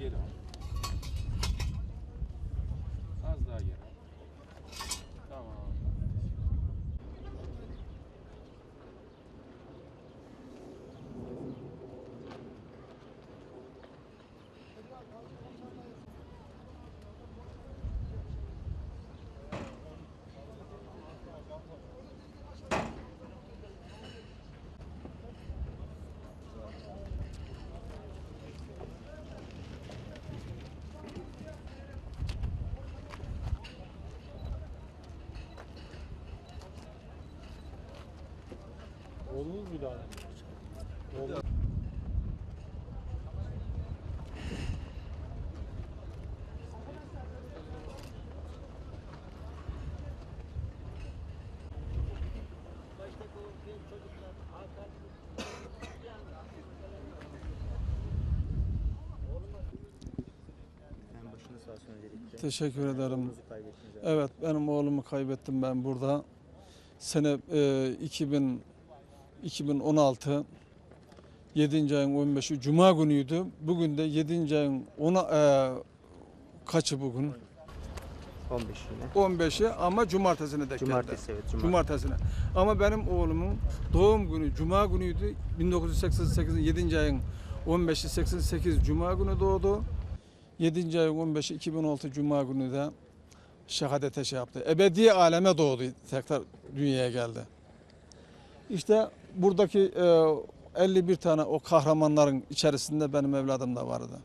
get them. Oğlunuz müdahale öncelikle. Teşekkür ederim. Evet benim oğlumu kaybettim ben burada. Sene e, 2000 2016 7. ayın 15'i Cuma günüydü. Bugün de 7. ayın 10'a e, kaçı bugün? 15 yine. 15'i ama cumartesine denk geldi. Cumartesi evet. Cumartesi. Cumartesine. Ama benim oğlumun doğum günü Cuma günüydü. 1988'in 7. ayın 15'i 88 Cuma günü doğdu. 7. ayın 15'i 2016 Cuma günü de şehadete şey yaptı. Ebedi aleme doğdu. Tekrar dünyaya geldi. İşte buradaki e, 51 tane o kahramanların içerisinde benim evladım da vardı.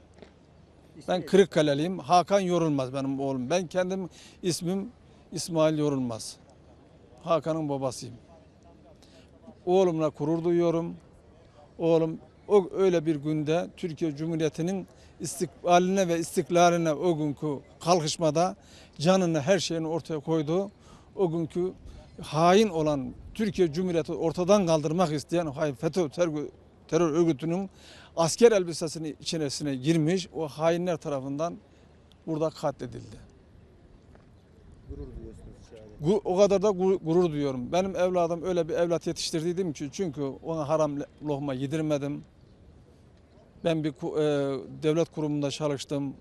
Ben Kırıkkaleliyim. Hakan Yorulmaz benim oğlum. Ben kendim ismim İsmail Yorulmaz. Hakan'ın babasıyım. Oğlumla gurur duyuyorum. Oğlum o öyle bir günde Türkiye Cumhuriyeti'nin istikbaline ve istiklaline o günkü kalkışmada canını her şeyini ortaya koydu. O günkü hain olan Türkiye Cumhuriyeti ortadan kaldırmak isteyen hain FETÖ terör, terör örgütünün asker elbisesinin içerisine girmiş o hainler tarafından burada katledildi. Gurur duyuyorsunuz. Gu- O kadar da gu- gurur duyuyorum. Benim evladım öyle bir evlat yetiştirdiydim ki çünkü ona haram lokma yedirmedim. Ben bir e, devlet kurumunda çalıştım.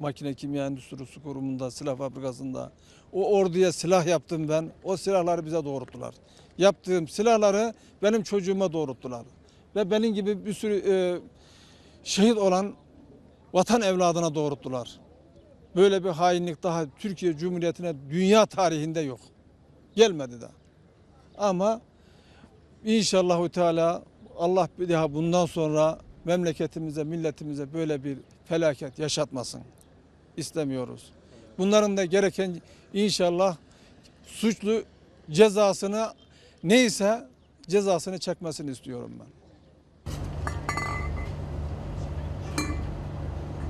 Makine kimya endüstrisi kurumunda, silah fabrikasında. O orduya silah yaptım ben. O silahları bize doğrulttular. Yaptığım silahları benim çocuğuma doğrulttular. Ve benim gibi bir sürü e, şehit olan vatan evladına doğrulttular. Böyle bir hainlik daha Türkiye Cumhuriyeti'ne dünya tarihinde yok. Gelmedi de. Ama inşallah Teala Allah bir daha bundan sonra memleketimize, milletimize böyle bir felaket yaşatmasın. İstemiyoruz. Bunların da gereken inşallah suçlu cezasını neyse cezasını çekmesini istiyorum ben.